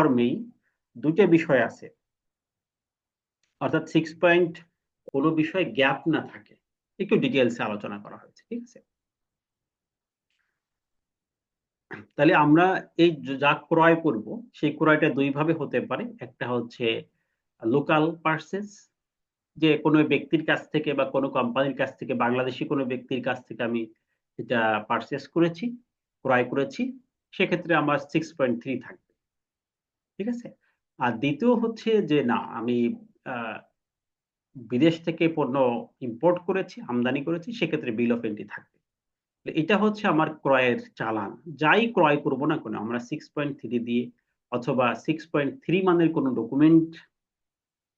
ফর্মেই দুটো বিষয় আছে। অর্থাৎ সিক্স পয়েন্ট কোনো বিষয়ে গ্যাপ না থাকে। একটু ডিটেলসে আলোচনা করা হয়েছে, ঠিক আছে? তাহলে আমরা এই যা ক্রয় করব, সেই ক্রয়টা দুই ভাবে হতে পারে। একটা হচ্ছে লোকাল পার্সেস যে কোনো ব্যক্তির কাছ থেকে বা কোনো কোম্পানির কাছ থেকে, বাংলাদেশি কোনো ব্যক্তির কাছ থেকে আমি এটা পারচেস করেছি, ক্রয় করেছি। সেক্ষেত্রে আমার সিক্স পয়েন্ট থ্রি থাকবে। ঠিক আছে? আর দ্বিতীয় হচ্ছে যে, না, আমি বিদেশ থেকে পণ্য ইম্পোর্ট করেছি, আমদানি করেছি, সেক্ষেত্রে বিল অফ এন্ট্রি থাকবে। এটা হচ্ছে আমার ক্রয়ের চালান। যাই ক্রয় করব না কেন, আমরা সিক্স পয়েন্ট থ্রি দিয়ে অথবা সিক্স পয়েন্ট থ্রি মানের কোনো ডকুমেন্ট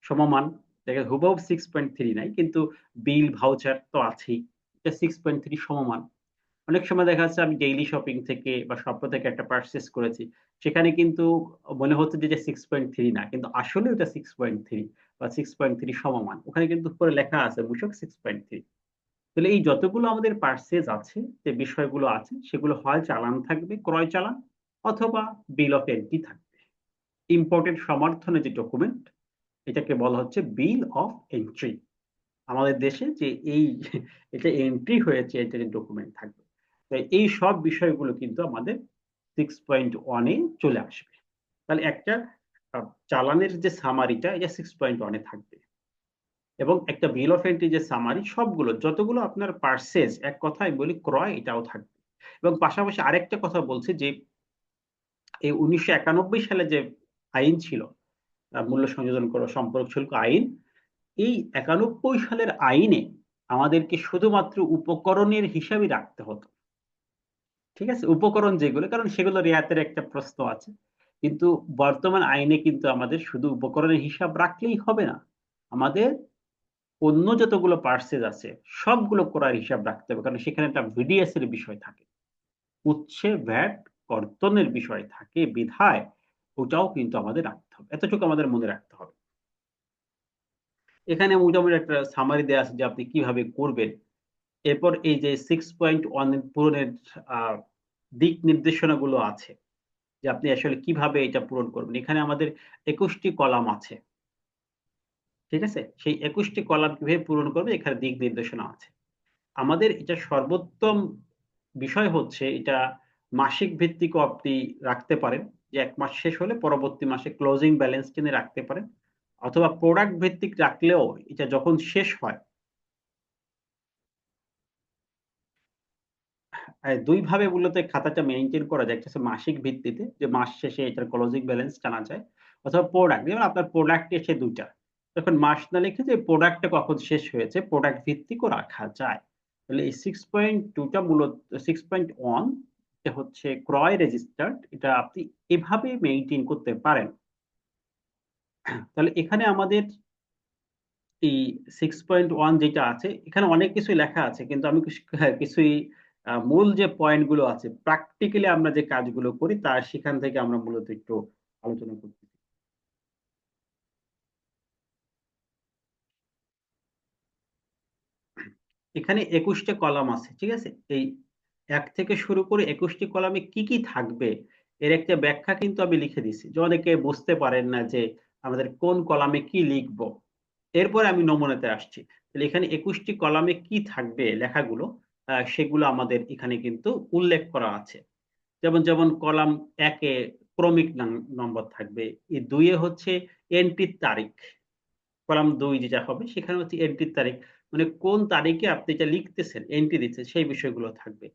সমমান, দেখে হুবহু সিক্স পয়েন্ট থ্রি নাই, কিন্তু বিল ভাউচার তো আছেই। এটা সিক্স পয়েন্ট থ্রি সমমান। অনেক সময় দেখা যাচ্ছে আমি ডেইলি শপিং থেকে বা স্বপ্ন থেকে একটা পারচেস করেছি, সেখানে কিন্তু মনে হচ্ছে যে সিক্স পয়েন্ট থ্রি না, কিন্তু আসলে ওটা সিক্স পয়েন্ট থ্রি বা সিক্স পয়েন্ট থ্রি সমমান। ওখানে কিন্তু পরে লেখা আছে মূসক সিক্স পয়েন্ট থ্রি তাহলে এই যতগুলো আমাদের পার্সেজ আছে, যে বিষয়গুলো আছে, সেগুলো হয় চালান থাকবে, ক্রয় চালান অথবা বিল অফ এন্ট্রি থাকবে। ইম্পর্টেন্ট সমর্থনে যে ডকুমেন্ট এটাকে বলা হচ্ছে বিল অফ এন্ট্রি আমাদের দেশে যে এই, এটা এন্ট্রি হয়েছে এটা ডকুমেন্ট থাকবে। তো এই সব বিষয়গুলো কিন্তু আমাদের সিক্স পয়েন্ট ওয়ানে চলে আসবে। তাহলে একটা চালানের যে সামারিটা এটা সিক্স পয়েন্ট ওয়ানে থাকবে। এবং একটা বিল অফ এন্ট্রি যে সামারি সবগুলো, যতগুলো আপনার পার্সেস এক কথায় বলি ক্রয়, এটাও থাকবে। এবং পাশাপাশি আরেকটা কথা বলছে যে এই উনিশশো একানব্বই সালে যে আইন ছিল মূল্য সংযোজন করা, সম্পর্ক শুল্ক আইন, এই একানব্বই সালের আইনে আমাদেরকে শুধুমাত্র উপকরণের হিসাবে রাখতে হতো। ঠিক আছে? উপকরণ যেগুলো, কারণ সেগুলো রেয়াতের একটা প্রশ্ন আছে। কিন্তু বর্তমান আইনে কিন্তু আমাদের শুধু উপকরণের হিসাব রাখলেই হবে না। আমাদের অন্য যতগুলো পার্সেজ আছে, সবগুলো করার হিসাব রাখতে হবে, কারণ সেখানে একটা ভিডিএস এর বিষয় থাকে। উচ্ছে ভ্যাট কর্তনের বিষয় থাকে, বিধায় ওটাও কিন্তু আমাদের রাখতে হবে। এতটুকু আমাদের মনে রাখতে হবে। এখানে মোটামুটি একটা সামারি দেওয়া আছে যে আপনি কীভাবে করবেন। এরপর এই যে সিক্স পয়েন্ট ওয়ান পূরণের দিক নির্দেশনাগুলো আছে যে আপনি আসলে কীভাবে এটা পূরণ করবেন। এখানে আমাদের একুশটি কলাম আছে। ঠিক আছে? সেই একুশটি কলাম কীভাবে পূরণ করবে এখানে দিক নির্দেশনা আছে। আমাদের এটা সর্বোত্তম বিষয় হচ্ছে এটা মাসিক ভিত্তিকও আপনি রাখতে পারেন, যে এক মাস শেষ হলে পরবর্তী মাসে ক্লোজিং ব্যালেন্স টেনে রাখতে পারেন। অথবা প্রোডাক্ট ভিত্তিক রাখলেও এটা যখন শেষ হয় দুই ভাবে মূলত খাতাটা মেনটেন করা যায়। একটা মাসিক ভিত্তিতে, যে মাস শেষে এটার ক্লোজিং ব্যালেন্স জানা যায়, অথবা প্রোডাক্ট যেমন আপনার প্রোডাক্ট এসে দুইটা। তখন মাস না লিখে যে প্রোডাক্টটা কখন শেষ হয়েছে প্রোডাক্ট ভিত্তিকও রাখা যায়। তাহলে এই সিক্স পয়েন্ট টুটা মূলত সিক্স পয়েন্ট ওয়ান এটা হচ্ছে ক্রয় রেজিস্টার্ড এটা আপনি এভাবে মেনটেন করতে পারেন। তাহলে এখানে আমাদের এই সিক্স পয়েন্ট ওয়ান যেটা আছে, এখানে অনেক কিছুই লেখা আছে, কিন্তু আমি কিছুই মূল যে পয়েন্টগুলো আছে প্র্যাকটিক্যালি আমরা যে কাজগুলো করি তার সেখান থেকে আমরা মূলত একটু আলোচনা করতে এখানে একুশটা কলাম আছে, ঠিক আছে? এই এক থেকে শুরু করে একুশটি কলামে কি কি থাকবে, এর একটা ব্যাখ্যা কিন্তু আমি লিখে দিছি যে অনেকে বুঝতে পারেন না যে আমাদের কোন কলামে কি লিখব। এরপরে আমি নমুনাতে আসছি। তাহলে এখানে একুশটি কলামে কি থাকবে লেখাগুলো সেগুলো আমাদের এখানে কিন্তু উল্লেখ করা আছে। যেমন যেমন কলাম একে ক্রমিক নম্বর থাকবে। এই দুইয়ে হচ্ছে এন্ট্রির তারিখ। কলাম দুই যেটা হবে, সেখানে হচ্ছে এন্ট্রির তারিখ। মানে কোন তারিখে আপনি এটা লিখতেছেন, এন্ট্রি দিচ্ছেন, সেই বিষয়গুলো থাকবে।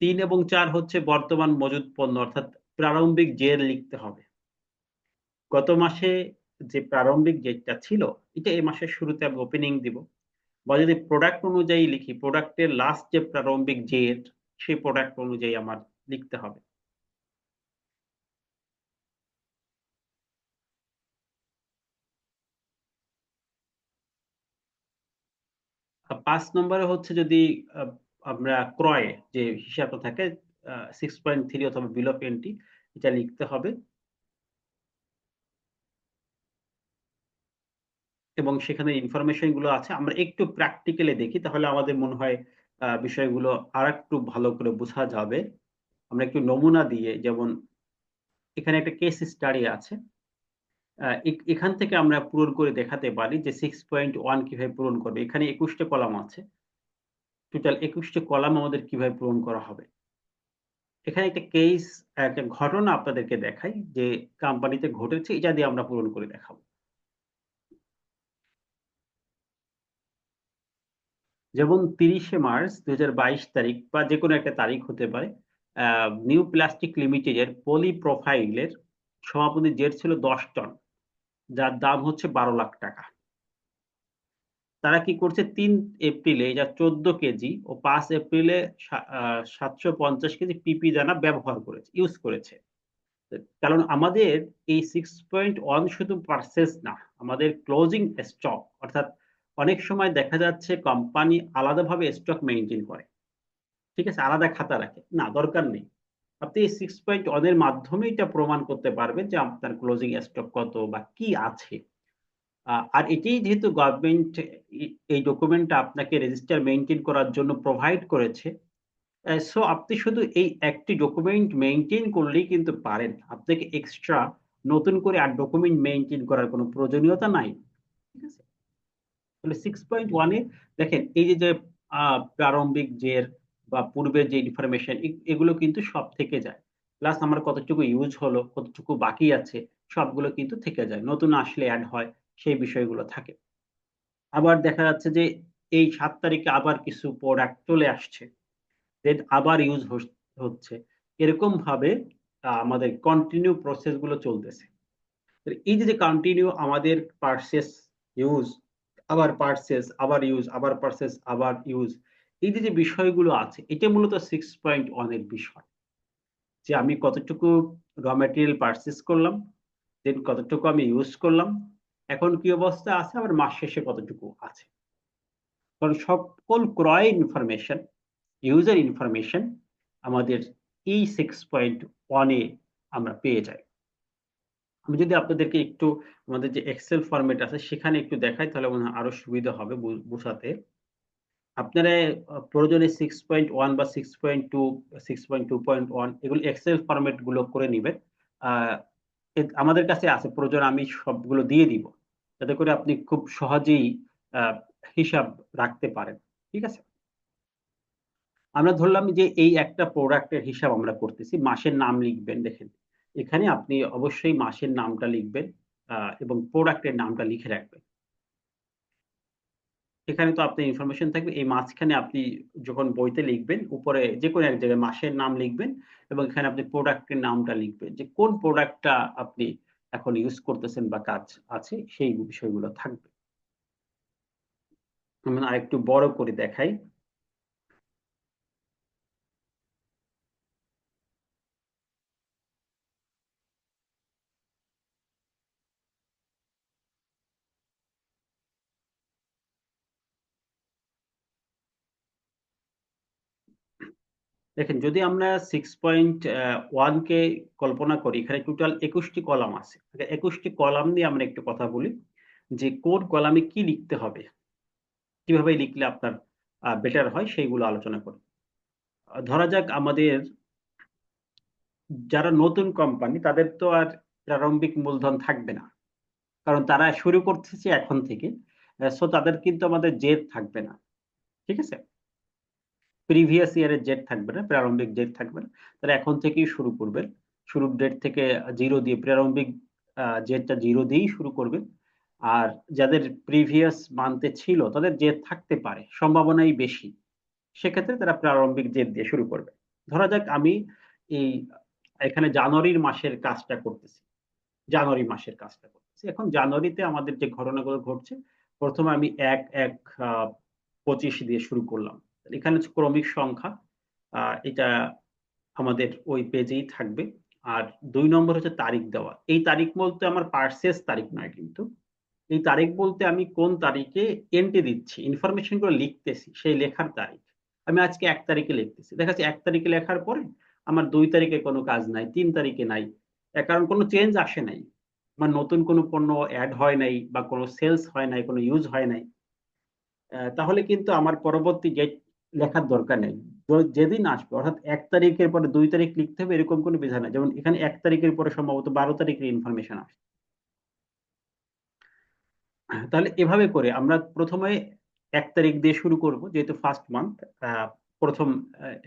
তিন এবং চার হচ্ছে বর্তমান মজুদ পণ্য, অর্থাৎ প্রারম্ভিক জের লিখতে হবে। গত মাসে যে প্রারম্ভিক যেটা ছিল, এটা এই মাসের শুরুতে আমি ওপেনিং দিব। বা যদি প্রোডাক্ট অনুযায়ী লিখি প্রোডাক্টের লাস্ট যে প্রারম্ভিক জেট সেই প্রোডাক্ট অনুযায়ী আমার লিখতে হবে। পাঁচ নম্বরে হচ্ছে যদি আমরা ক্রয় যে হিসাবটা থাকে সিক্স পয়েন্ট থ্রি অথবা বিল এন্ট্রি এটা লিখতে হবে। এবং সেখানে ইনফরমেশনগুলো আছে, আমরা একটু প্র্যাকটিক্যালি দেখি, তাহলে আমাদের মনে হয় বিষয়গুলো আর একটু ভালো করে বোঝা যাবে। আমরা একটু নমুনা দিয়ে, যেমন এখানে একটা কেস স্টাডি আছে। এখান থেকে আমরা পূরণ করে দেখাতে পারি যে সিক্স পয়েন্ট ওয়ান কীভাবে পূরণ করবে। এখানে একুশটা কলাম আছে। টোটাল একুশটা কলাম আমাদের কীভাবে পূরণ করা হবে। এখানে একটা কেস একটা ঘটনা আপনাদেরকে দেখাই, যে কোম্পানিতে ঘটেছে, এটা দিয়ে আমরা পূরণ করে দেখাবো। যেমন তিরিশে মার্চ দুই হাজার বাইশ তারিখ বা যে কোনো একটা তারিখ হতে পারে নিউ প্লাস্টিক লিমিটেডের পলি প্রোফাইলের সভাপতি জেট ছিল দশ টন, যার দাম হচ্ছে বারো লাখ টাকা। তারা কি করছে? তিন এপ্রিলে যা চোদ্দ কেজি ও পাঁচ এপ্রিলে সাতশো পঞ্চাশ কেজি পিপি দানা ব্যবহার করেছে ইউজ করেছে। কারণ আমাদের এই সিক্স পয়েন্ট ওয়ান শুধু পার্সেস না, আমাদের ক্লোজিং স্টক অর্থাৎ অনেক সময় দেখা যাচ্ছে কোম্পানি আলাদাভাবে স্টক মেনটেন করে। ঠিক আছে? আলাদা খাতা রাখে। না, দরকার নেই। আপনি এই সিক্স পয়েন্ট ওয়ানের মাধ্যমে এটা প্রমাণ করতে পারবেন যে আপনার ক্লোজিং স্টক কত বা কি আছে। আর এটাই যেহেতু গভর্নমেন্ট এই ডকুমেন্টটা আপনাকে রেজিস্টার মেনটেন করার জন্য প্রোভাইড করেছে সো আপনি শুধু এই একটি ডকুমেন্ট মেনটেন করলেই কিন্তু পারেন। আপনাকে এক্সট্রা নতুন করে আর ডকুমেন্ট মেনটেন করার কোনো প্রয়োজনীয়তা নাই। ঠিক আছে? তাহলে সিক্স পয়েন্ট ওয়ানে দেখেন, এই যে প্রারম্ভিক জের বা পূর্বের যে ইনফরমেশন এগুলো কিন্তু সব থেকে যায়। প্লাস আমার কতটুকু ইউজ হলো, কতটুকু বাকি আছে, সবগুলো কিন্তু থেকে যায়। নতুন আসলে অ্যাড হয়, সেই বিষয়গুলো থাকে। আবার দেখা যাচ্ছে যে, এই সাত তারিখে আবার কিছু প্রোডাক্ট চলে আসছে আবার ইউজ হচ্ছে। এরকম ভাবে আমাদের কন্টিনিউ প্রসেসগুলো চলতেছে। এই যে কন্টিনিউ আমাদের পার্সেস ইউজ আবার পার্সেস আবার ইউজ আবার পার্সেস আবার ইউজ এই যে বিষয়গুলো আছে, এটা মূলত সিক্স পয়েন্ট ওয়ানের বিষয়। যে আমি কতটুকু র ম্যাটেরিয়াল পার্সেস করলাম দেন কতটুকু আমি ইউজ করলাম, এখন কি অবস্থা আছে, আবার মাস শেষে কতটুকু আছে। কারণ সকল ক্রয় ইনফরমেশন ইউজার ইনফরমেশন আমাদের এই সিক্স পয়েন্ট ওয়ানে আমরা পেয়ে যাই। আমি যদি আপনাদেরকে একটু আমাদের যে এক্সেল ফরম্যাট আছে সেখানে একটু দেখাই, তাহলে মনে হয় আরও সুবিধা হবে বোঝাতে আপনারা প্রয়োজনে সিক্স পয়েন্ট ওয়ান বা six point two six point two point one এগুলো এক্সেল ফরম্যাটগুলো করে নেবেন। আমাদের কাছে আছে, প্রয়োজন আমি সবগুলো দিয়ে দিব। যাতে করে আপনি খুব সহজেই হিসাব রাখতে পারেন। ঠিক আছে? আমরা ধরলাম যে এই একটা প্রোডাক্টের হিসাব আমরা করতেছি, মাসের নাম লিখবেন, দেখেন। এখানে আপনি অবশ্যই মাসের নামটা লিখবেন এবং প্রোডাক্টের নামটা লিখে রাখবেন। এখানে তো আপনার ইনফরমেশন থাকবে। এই মাঝখানে আপনি যখন বইতে লিখবেন, উপরে যে কোনো এক জায়গায় মাসের নাম লিখবেন এবং এখানে আপনি প্রোডাক্টের নামটা লিখবেন যে কোন প্রোডাক্টটা আপনি এখন ইউজ করতেছেন বা কাজ আছে, সেই বিষয়গুলো থাকবে। আরেকটু বড় করে দেখাই। দেখেন, যদি আমরা সিক্স পয়েন্ট ওয়ানকে কল্পনা করি, এখানে টোটাল একুশটি কলাম আছে। একুশটি কলাম নিয়ে আমরা একটু কথা বলি, যে কোন কলামে কি লিখতে হবে? কীভাবে লিখলে আপনার বেটার হয়, সেইগুলো আলোচনা করি। ধরা যাক আমাদের যারা নতুন কোম্পানি তাদের তো আর প্রারম্ভিক মূলধন থাকবে না। কারণ তারা শুরু করতেছে এখন থেকে সো তাদের কিন্তু আমাদের জেদ থাকবে না। ঠিক আছে? প্রিভিয়াস ইয়ারের জেট থাকবে না, প্রারম্ভিক জেট থাকবে না। তারা এখন থেকেই শুরু করবেন। শুরুর ডেট থেকে জিরো দিয়ে, প্রারম্ভিক জেটটা জিরো দিয়েই শুরু করবেন। আর যাদের প্রিভিয়াস মান্থে ছিল, তাদের জেট থাকতে পারে, সম্ভাবনাই বেশি। সেক্ষেত্রে তারা প্রারম্ভিক জেট দিয়ে শুরু করবে। ধরা যাক আমি এই, এখানে জানুয়ারির মাসের কাজটা করতেছি। জানুয়ারি মাসের কাজটা করতেছি। এখন জানুয়ারিতে আমাদের যে ঘটনাগুলো ঘটছে, প্রথমে আমি এক এক পঁচিশ দিয়ে শুরু করলাম। এখানে হচ্ছে ক্রমিক সংখ্যা এটা আমাদের ওই পেজেই থাকবে। আর দুই নম্বর হচ্ছে তারিখ দেওয়া। এই তারিখ বলতে আমার পার্সেস তারিখ নয় কিন্তু। এই তারিখ বলতে আমি কোন তারিখে এন্ট্রি দিচ্ছি ইনফরমেশনগুলো লিখতেছি, সেই লেখার তারিখ। আমি আজকে এক তারিখে লিখতেছি। দেখা যাচ্ছে এক তারিখে লেখার পরে আমার দুই তারিখে কোনো কাজ নাই, তিন তারিখে নাই কারণ কোনো চেঞ্জ আসে নাই। আমার নতুন কোনো পণ্য অ্যাড হয় নাই বা কোনো সেলস হয় নাই, কোনো ইউজ হয় নাই। তাহলে কিন্তু আমার পরবর্তী যে লেখার দরকার নেই। যেদিন আসবে, অর্থাৎ এক তারিখের পরে দুই তারিখ লিখতে হবে, এরকম কোনো বিধান নাই। যেমন এখানে এক তারিখের পরে সম্ভবত বারো তারিখের ইনফরমেশন আসছে তাহলে এভাবে করে আমরা প্রথমে এক তারিখ দিয়ে শুরু করব, যেহেতু ফার্স্ট মান্থ প্রথম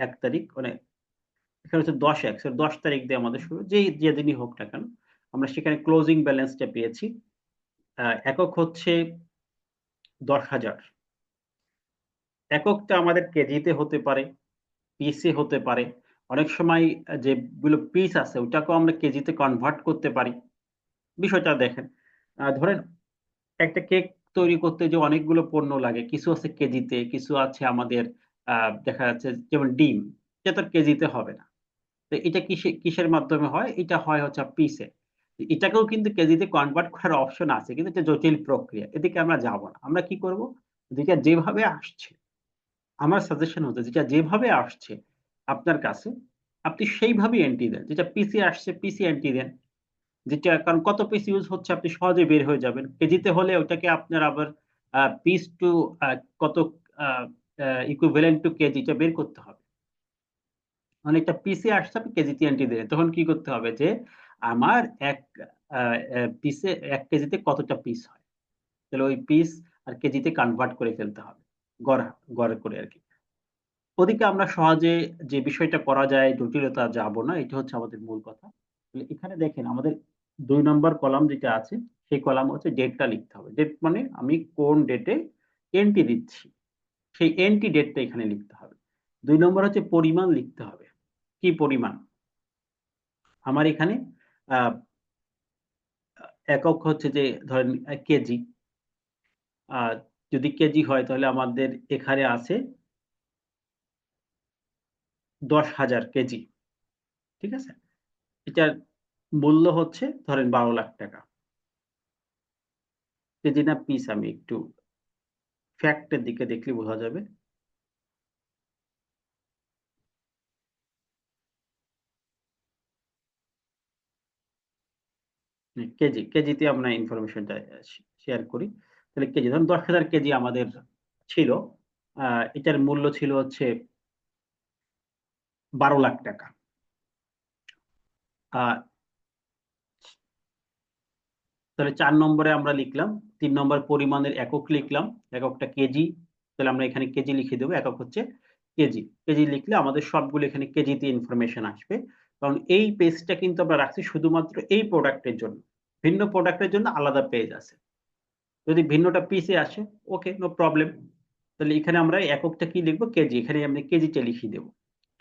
এক তারিখ মানে এখানে হচ্ছে দশ এক দশ তারিখ দিয়ে আমাদের শুরু। যেই, যেদিনই হোক না কেন, আমরা সেখানে ক্লোজিং ব্যালেন্সটা পেয়েছি। একক হচ্ছে দশ হাজার। এককটা আমাদের কেজিতে হতে পারে পিসে হতে পারে। অনেক সময় যেগুলো পিস আছে ওটাকেও আমরা কেজিতে কনভার্ট করতে পারি। বিষয়টা দেখেন ধরেন একটা কেক তৈরি করতে যে অনেকগুলো পণ্য লাগে, কিছু আছে কেজিতে, কিছু আছে আমাদের দেখা যাচ্ছে যেমন ডিম যেটা কেজিতে হবে না। তো এটা কিসে, কিসের মাধ্যমে হয়? এটা হয় হচ্ছে পিসে এটাকেও কিন্তু কেজিতে কনভার্ট করার অপশন আছে, কিন্তু এটা জটিল প্রক্রিয়া। এদিকে আমরা যাব না। আমরা কি করব? যেটা যেভাবে আসছে আমার সাজেশন হচ্ছে যেটা যেভাবে আসছে আপনার কাছে, আপনি সেইভাবে এন্ট্রি দেন। যেটা পিসি আসছে পিসি এন্ট্রি দেন। যেটা, কারণ কত পিস ইউজ হচ্ছে আপনি সহজে বের হয়ে যাবেন। কেজিতে হলে ওটাকে আপনার আবার পিস টু কত ইকুইভ্যালেন্ট টু কেজিটা বের করতে হবে। অনেকটা পিসি আসছে, আপনি কেজিতে এন্ট্রি দেবেন তখন কি করতে হবে যে, আমার এক পিসে এক কেজিতে কতটা পিস হয়? তাহলে ওই পিস আর কেজিতে কনভার্ট করে ফেলতে হবে। গড় গড় করে আর কি। ওদিকে আমরা সহজে যে বিষয়টা করা যায়, জটিলতা যাব না, এটা হচ্ছে আমাদের মূল কথা। এখানে দেখেন, আমাদের দুই নম্বর কলাম যেটা আছে, সেই কলাম হচ্ছে ডেটটা লিখতে হবে। ডেট মানে আমি কোন ডেটে এন্ট্রি দিচ্ছি, সেই এন্ট্রি ডেটটা এখানে লিখতে হবে। দুই নম্বর হচ্ছে পরিমাণ লিখতে হবে। কি পরিমাণ? আমার এখানে একক হচ্ছে যে ধরেন কেজি যদি কেজি হয় তাহলে আমাদের এখানে আছে দশ হাজার কেজি। ঠিক আছে? এটার মূল্য হচ্ছে ধরেন বারো লাখ টাকা। কেজি না পিস আমি একটু ফ্যাক্টের দিকে দেখলে বোঝা যাবে। কেজি, কেজিতে আমরা ইনফরমেশনটা শেয়ার করি। তাহলে কেজি, ধরুন দশ হাজার কেজি আমাদের ছিল এটার মূল্য ছিল হচ্ছে বারো লাখ টাকা। তাহলে চার নম্বরে আমরা লিখলাম, তিন নম্বর পরিমাণের একক লিখলাম, এককটা কেজি, তাহলে আমরা এখানে কেজি লিখে দেবো, একক হচ্ছে কেজি। কেজি লিখলে আমাদের সবগুলো এখানে কেজিতে ইনফরমেশন আসবে। কারণ এই পেজটা কিন্তু আমরা রাখছি শুধুমাত্র এই প্রোডাক্টের জন্য, ভিন্ন প্রোডাক্টের জন্য আলাদা পেজ আছে। যদি ভিন্নটা পিসে আসে ওকে নো প্রবলেম তাহলে এখানে আমরা এককটা কি লিখব? কেজি এখানে আমরা কেজিটা লিখিয়ে দেবো।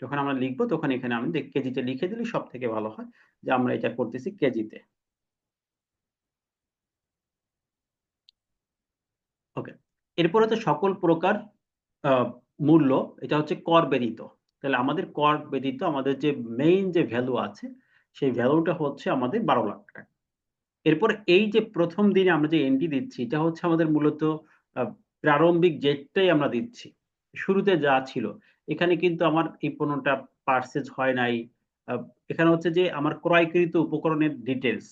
যখন আমরা লিখব, তখন এখানে আমি কেজিটা লিখে দিলে সব থেকে ভালো হয় যে আমরা এটা করতেছি কেজিতে ওকে এরপর হচ্ছে সকল প্রকার মূল্য, এটা হচ্ছে কর ব্যতীত। তাহলে আমাদের কর ব্যতীত আমাদের যে মেইন যে ভ্যালু আছে, সেই ভ্যালুটা হচ্ছে আমাদের বারো লাখ টাকা। এরপর এই যে প্রথম দিনে আমরা যে এন্ট্রি দিচ্ছি, এটা হচ্ছে আমাদের মূলত প্রারম্ভিক জেটটাই আমরা দিচ্ছি। শুরুতে যা ছিল, এখানে কিন্তু আমার এই পণ্যটা পার্সেজ হয় নাই। এখানে হচ্ছে যে আমার ক্রয়কৃত উপকরণের ডিটেলস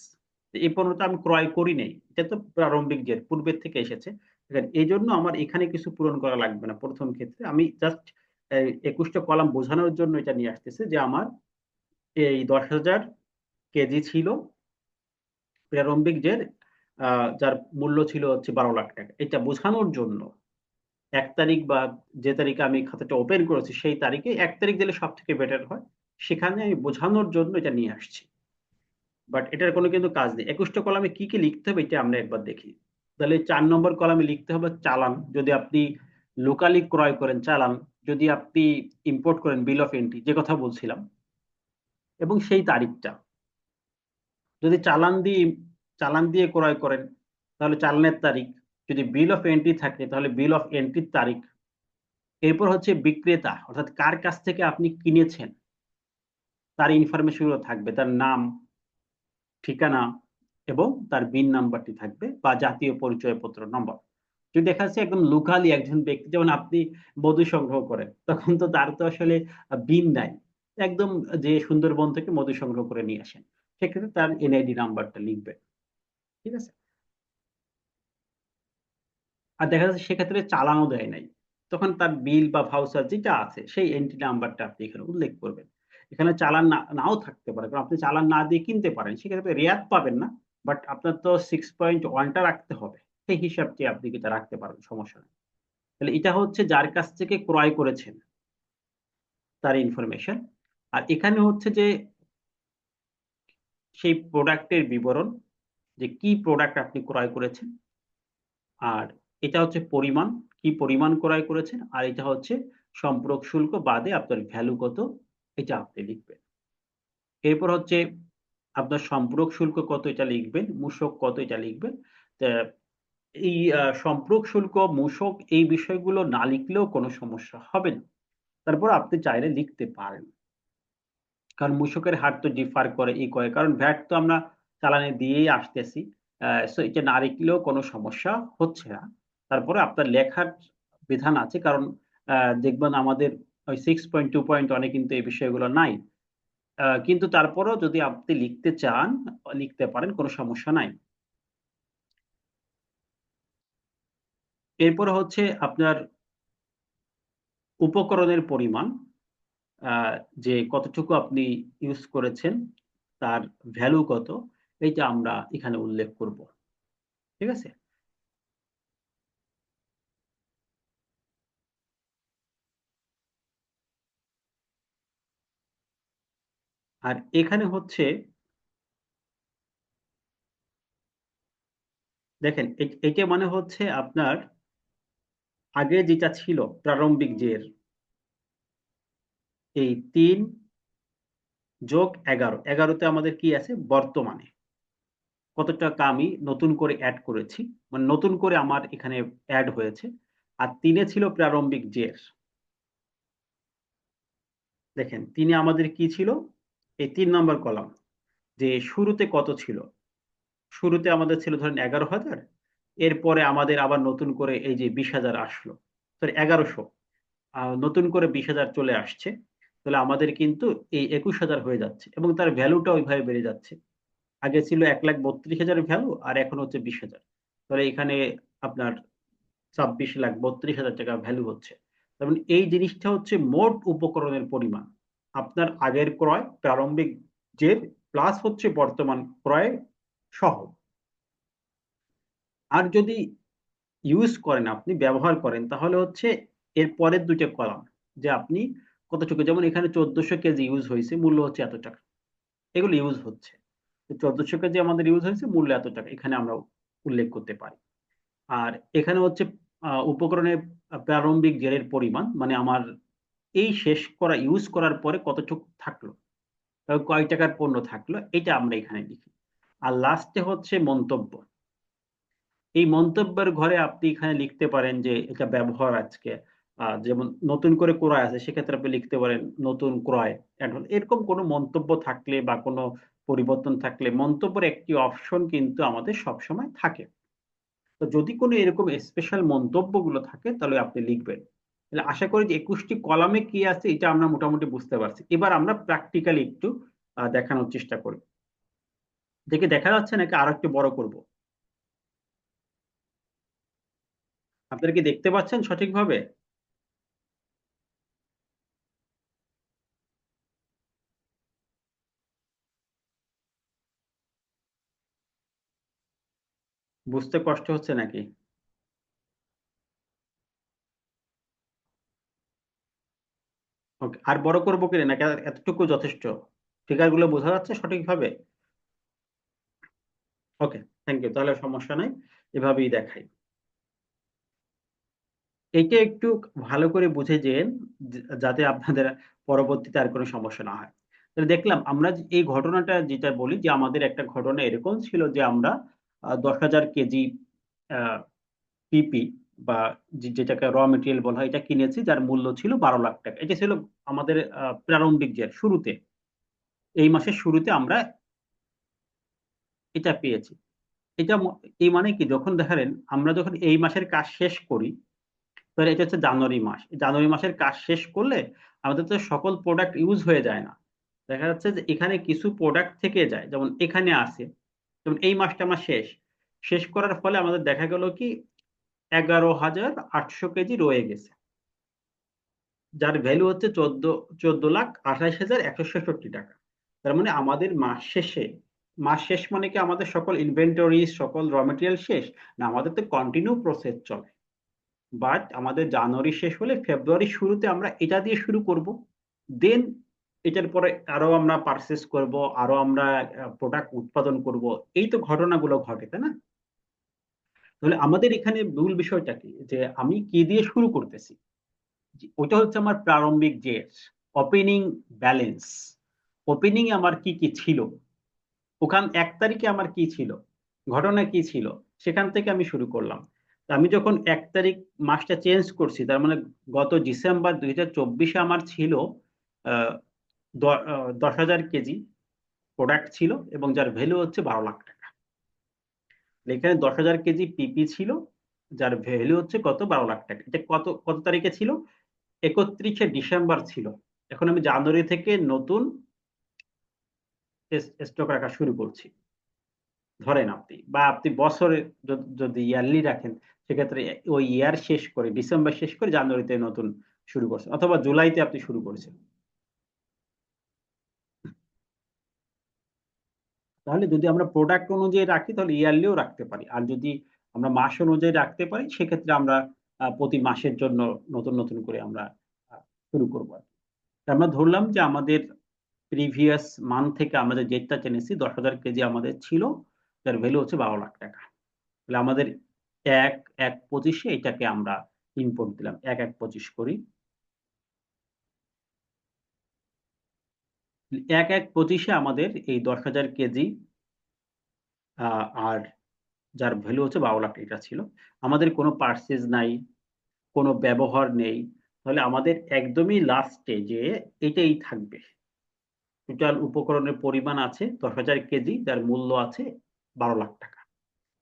এই পণ্যটা আমি ক্রয় করি নাই, এটা তো প্রারম্ভিক জেট পূর্বের থেকে এসেছে। এই জন্য আমার এখানে কিছু পূরণ করা লাগবে না প্রথম ক্ষেত্রে। আমি জাস্ট একুশটা কলাম বোঝানোর জন্য এটা নিয়ে আসতেছে যে আমার এই দশ হাজার কেজি ছিল প্রারম্ভিক যে যার মূল্য ছিল হচ্ছে বারো লাখ টাকা। এটা বোঝানোর জন্য এক তারিখ বা যে তারিখে আমি খাতাটা ওপেন করেছি, সেই তারিখে এক তারিখ দিলে সব থেকে বেটার হয়। সেখানে আমি বোঝানোর জন্য এটা নিয়ে আসছি। বাট এটার কোনো কিন্তু কাজ নেই। একুশটা কলামে কি কি লিখতে হবে এটা আমরা একবার দেখি। তাহলে চার নম্বর কলামে লিখতে হবে চালান। যদি আপনি লোকালি ক্রয় করেন চালান, যদি আপনি ইম্পোর্ট করেন বিল অফ এন্ট্রি যে কথা বলছিলাম। এবং সেই তারিখটা। যদি চালান দিয়ে চালান দিয়ে ক্রয় করেন, তাহলে চালানের তারিখ। যদি বিল অফ এন্ট্রি থাকে, তাহলে বিল অফ এন্ট্রির তারিখ। এরপর হচ্ছে বিক্রেতা, অর্থাৎ কার কাছ থেকে আপনি কিনেছেন, তার ইনফরমেশনগুলো থাকবে, তার নাম, ঠিকানা এবং তার বিন নাম্বারটি থাকবে বা জাতীয় পরিচয়পত্র নম্বর যদি দেখা যাচ্ছে একদম লোকালি একজন ব্যক্তি, যেমন আপনি মধু সংগ্রহ করেন, তখন তো তার তো আসলে বিন নাই। একদম যে সুন্দরবন থেকে মধু সংগ্রহ করে নিয়ে আসেন। সেক্ষেত্রে তার এনআইডি নাম্বারটা লিখবে। ঠিক আছে? আর দেখা যাচ্ছে সেক্ষেত্রে চালানো দেয় নাই। তখন তার বিল বা ভাউচার যেটা আছে, সেই এন্ট্রি নাম্বারটা আপনি এখানে উল্লেখ করবেন। এখানে চালান নাও থাকতে পারে। কারণ আপনি চালান না দিয়ে কিনতে পারেন, সেক্ষেত্রে রেয়াত পাবেন না। বাট আপনার তো সিক্স পয়েন্ট ওয়ানটা রাখতে হবে। সেই হিসাবটি আপনি কিন্তু রাখতে পারেন সমস্যা নেই। তাহলে এটা হচ্ছে যার কাছ থেকে ক্রয় করেছেন তার ইনফরমেশন আর এখানে হচ্ছে যে সেই প্রোডাক্টের বিবরণ যে কি প্রোডাক্ট আপনি ক্রয় করেছেন, আর এটা হচ্ছে পরিমাণ, কি পরিমাণ ক্রয় করেছেন, আর এটা হচ্ছে সম্পর্ক শুল্ক বাদে আপনার ভ্যালু কত, এটা আপনি লিখবেন। এরপর হচ্ছে আপনার সম্পর্ক শুল্ক কত এটা লিখবেন, মূসক কত এটা লিখবেন। এই সম্পর্ক শুল্ক, মূসক এই বিষয়গুলো না লিখলেও কোনো সমস্যা হবে না। তারপর আপনি চাইলে লিখতে পারেন। কারণ মূসকের হার তো ডিফার করে এই করে। কারণ ভ্যাট তো আমরা চালানে দিয়েই আসতেছি। এটা না লিখলেও কোনো সমস্যা হচ্ছে না। তারপরে আপনার লেখার বিধান আছে, কারণ দেখবেন আমাদের ওই সিক্স পয়েন্ট টু পয়েন্ট অনেক কিন্তু এই বিষয়গুলো নাই। কিন্তু তারপরও যদি আপনি লিখতে চান, লিখতে পারেন, কোনো সমস্যা নাই। এরপর হচ্ছে আপনার উপকরণের পরিমাণ। যে কতটুকু আপনি ইউজ করেছেন, তার ভ্যালু কত, এইটা আমরা এখানে উল্লেখ করব। ঠিক আছে? আর এখানে হচ্ছে, দেখেন এটা মানে হচ্ছে আপনার আগে যেটা ছিল প্রারম্ভিক জের এই তিন যোগ এগারো। এগারোতে আমাদের কি আছে? বর্তমানে। কত টাকা আমি নতুন করে অ্যাড করেছি? মানে নতুন করে আমার এখানে অ্যাড হয়েছে। আর তিনে ছিল প্রারম্ভিক জের। দেখেন, তিনে আমাদের কি ছিল? এই তিন নম্বর কলাম। যে শুরুতে কত ছিল? শুরুতে আমাদের ছিল ধরেন এগারো হাজার। এরপরে আমাদের আবার নতুন করে এই যে বিশ হাজার আসলো। সরি এগারোশো। নতুন করে বিশ হাজার চলে আসছে। তাহলে আমাদের কিন্তু এই একুশ হাজার হয়ে যাচ্ছে এবং তার ভ্যালুটা ওইভাবে বেড়ে যাচ্ছে। আগে ছিল এক লাখ বত্রিশ হাজারের ভ্যালু আর এখন হচ্ছে বিশ হাজার। তাহলে এখানে আপনার ছাব্বিশ লাখ বত্রিশ হাজার টাকা ভ্যালু হচ্ছে। তেমন এই জিনিসটা হচ্ছে মোট উপকরণের পরিমাণ। আপনার আগের ক্রয়, প্রারম্ভিক যে প্লাস হচ্ছে বর্তমান ক্রয় সহ। আর যদি ইউজ করেন, আপনি ব্যবহার করেন, তাহলে হচ্ছে এর পরের দুইটা কলাম যে আপনি কতটুকু যেমন এখানে চোদ্দশো কেজি ইউজ হয়েছে, মূল্য হচ্ছে এত টাকা। এগুলো ইউজ হচ্ছে। চোদ্দশো কেজি আমাদের ইউজ হয়েছে, মূল্য এত টাকা। এখানে আমরা উল্লেখ করতে পারি। আর এখানে হচ্ছে উপকরণের প্রারম্ভিক জেরের পরিমাণ মানে আমার এই শেষ করা ইউজ করার পরে কতটুকু থাকল? কয় টাকার পণ্য থাকল? এটা আমরা এখানে লিখি। আর লাস্টে হচ্ছে মন্তব্য। এই মন্তব্যের ঘরে আপনি এখানে লিখতে পারেন যে, এটা ব্যবহার আজকে যেমন নতুন করে ক্রয় আছে, সেক্ষেত্রে আপনি লিখতে পারেন নতুন ক্রয়। এরকম কোনো মন্তব্য থাকলে বা কোনো পরিবর্তন থাকলে মন্তব্যের একটি অপশন কিন্তু আমাদের সবসময় থাকে। তো যদি কোনো এরকম স্পেশাল মন্তব্যগুলো থাকে, তাহলে আপনি লিখবেন। তাহলে আশা করি যে একুশটি কলামে কি আছে, এটা আমরা মোটামুটি বুঝতে পারছি। এবার আমরা প্র্যাকটিক্যালি একটু দেখানোর চেষ্টা করি। দেখে, দেখা যাচ্ছে নাকি আরও একটু বড় করব। আপনারা কি দেখতে পাচ্ছেন সঠিকভাবে? বুঝতে কষ্ট হচ্ছে নাকি? ওকে আর বড় করব কিনা নাকি এতটুকু যথেষ্ট? ফিগারগুলো বোঝা যাচ্ছে সঠিকভাবে? ওকে থ্যাংক ইউ তাহলে সমস্যা নাই, এভাবেই দেখাই। এইটা একটু ভালো করে বুঝে যেন যাতে আপনাদের পরবর্তীতে আর কোনো সমস্যা না হয়। তাহলে দেখলাম আমরা এই ঘটনাটা যেটা বলি যে, আমাদের একটা ঘটনা এরকম ছিল যে, আমরা দশ হাজার কেজি পিপি বা যেটাকে র মেটেরিয়াল বলা হয়, এটা কিনেছি, যার মূল্য ছিল বারো লাখ টাকা। এটা ছিল আমাদের প্রারম্ভিক যে শুরুতে। এই মাসের শুরুতে আমরা এটা পেয়েছি। এটা এই মানে কি, যখন দেখালেন আমরা যখন এই মাসের কাজ শেষ করি, তাহলে এটা হচ্ছে জানুয়ারি মাস। জানুয়ারি মাসের কাজ শেষ করলে আমাদের তো সকল প্রোডাক্ট ইউজ হয়ে যায় না। দেখা যাচ্ছে যে এখানে কিছু প্রোডাক্ট থেকে যায়, যেমন এখানে আছে যেমন এই মাসটা আমার শেষ। শেষ করার ফলে আমাদের দেখা গেল কি, এগারো হাজার আটশো কেজি রয়ে গেছে। যার ভ্যালু হচ্ছে চোদ্দ চোদ্দ লাখ আঠাশ হাজার একশো ছেষট্টি টাকা। তার মানে আমাদের মাস শেষে, মাস শেষ মানে কি আমাদের সকল ইনভেন্টরি সকল র মেটেরিয়াল শেষ না, আমাদের তো কন্টিনিউ প্রসেস চলে। বাট আমাদের জানুয়ারি শেষ হলে ফেব্রুয়ারি শুরুতে আমরা এটা দিয়ে শুরু করব। দেন এটার পরে আরও আমরা পারচেস করব, আরও আমরা প্রোডাক্ট উৎপাদন করব, এই তো ঘটনাগুলো ঘটে, তাই না? তাহলে আমাদের এখানে মূল বিষয়টা কি? যে আমি কি দিয়ে শুরু করতেছি? ওইটা হচ্ছে আমার প্রারম্ভিক যে ওপেনিং ব্যালেন্স ওপেনিং আমার কি কি ছিল? ওখান এক তারিখে আমার কি ছিল? ঘটনা কি ছিল? সেখান থেকে আমি শুরু করলাম। আমি যখন এক তারিখ মাসটা চেঞ্জ করছি, তার মানে গত ডিসেম্বর দুই আমার ছিল দশ হাজার কেজি প্রোডাক্ট ছিল এবং যার ভ্যালু হচ্ছে বারো লাখ টাকা। এখানে দশ হাজার কেজি পিপি ছিল, যার ভ্যালু হচ্ছে কত? বারো লাখ টাকা। এটা কত কত তারিখে ছিল? একত্রিশে ডিসেম্বর ছিল। এখন আমি জানুয়ারি থেকে নতুন স্টক রাখা শুরু করছি। ধরেন আপনি, বা আপনি বছরে যদি ইয়ারলি রাখেন, সেক্ষেত্রে ওই ইয়ার শেষ করে, ডিসেম্বর শেষ করে জানুয়ারিতে নতুন শুরু করছেন, অথবা জুলাইতে আপনি শুরু করেছেন। তাহলে যদি আমরা প্রোডাক্ট অনুযায়ী রাখি, তাহলে ইয়ারলিও রাখতে পারি। আর যদি আমরা মাস অনুযায়ী রাখতে পারি, সেক্ষেত্রে আমরা প্রতি মাসের জন্য নতুন নতুন করে আমরা শুরু করব আমরা ধরলাম যে আমাদের প্রিভিয়াস মান্থ থেকে আমাদের যেটা জেনেছি, দশ হাজার কেজি আমাদের ছিল তার ভ্যালু হচ্ছে বারো লাখ টাকা। তাহলে আমাদের এক এক পঁচিশে এটাকে আমরা ইম্পোর্ট দিলাম। এক এক পঁচিশ করি। এক এক পঁচিশে আমাদের এই দশ হাজার কেজি আর যার ভ্যালু হচ্ছে বারো লাখ এটা ছিল। আমাদের কোনো পার্সেজ নাই, কোনো ব্যবহার নেই। তাহলে আমাদের একদমই লাস্টে যে এটাই থাকবে। টোটাল উপকরণের পরিমাণ আছে দশ হাজার কেজি, যার মূল্য আছে বারো লাখ টাকা।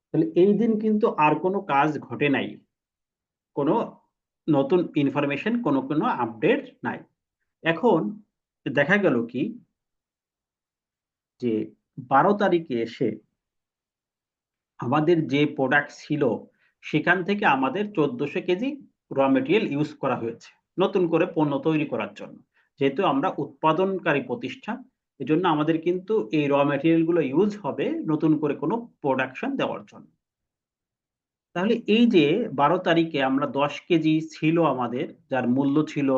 তাহলে এই দিন কিন্তু আর কোনো কাজ ঘটে নাই। কোনো নতুন ইনফরমেশন কোনো কোনো আপডেট নাই। এখন দেখা গেল কি? যে বারো তারিখে এসে আমাদের যে প্রোডাক্ট ছিল, সেখান থেকে আমাদের চোদ্দশো কেজি র মেটেরিয়াল ইউজ করা হয়েছে, নতুন করে পণ্য তৈরি করার জন্য। যেহেতু আমরা উৎপাদনকারী প্রতিষ্ঠান, এজন্য আমাদের কিন্তু এই র মেটেরিয়ালগুলো ইউজ হবে নতুন করে কোনো প্রোডাকশন দেওয়ার জন্য। তাহলে এই যে বারো তারিখে আমরা দশ কেজি ছিল আমাদের, যার মূল্য ছিল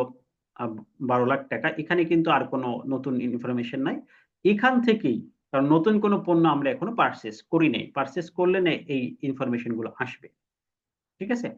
বারো লাখ টাকা। এখানে কিন্তু আর কোনো নতুন ইনফরমেশন নাই। এখান থেকেই, কারণ নতুন কোনো পণ্য আমরা এখনও পারচেস করি নাই। পারচেস করলে এই ইনফরমেশনগুলো আসবে। ঠিক আছে?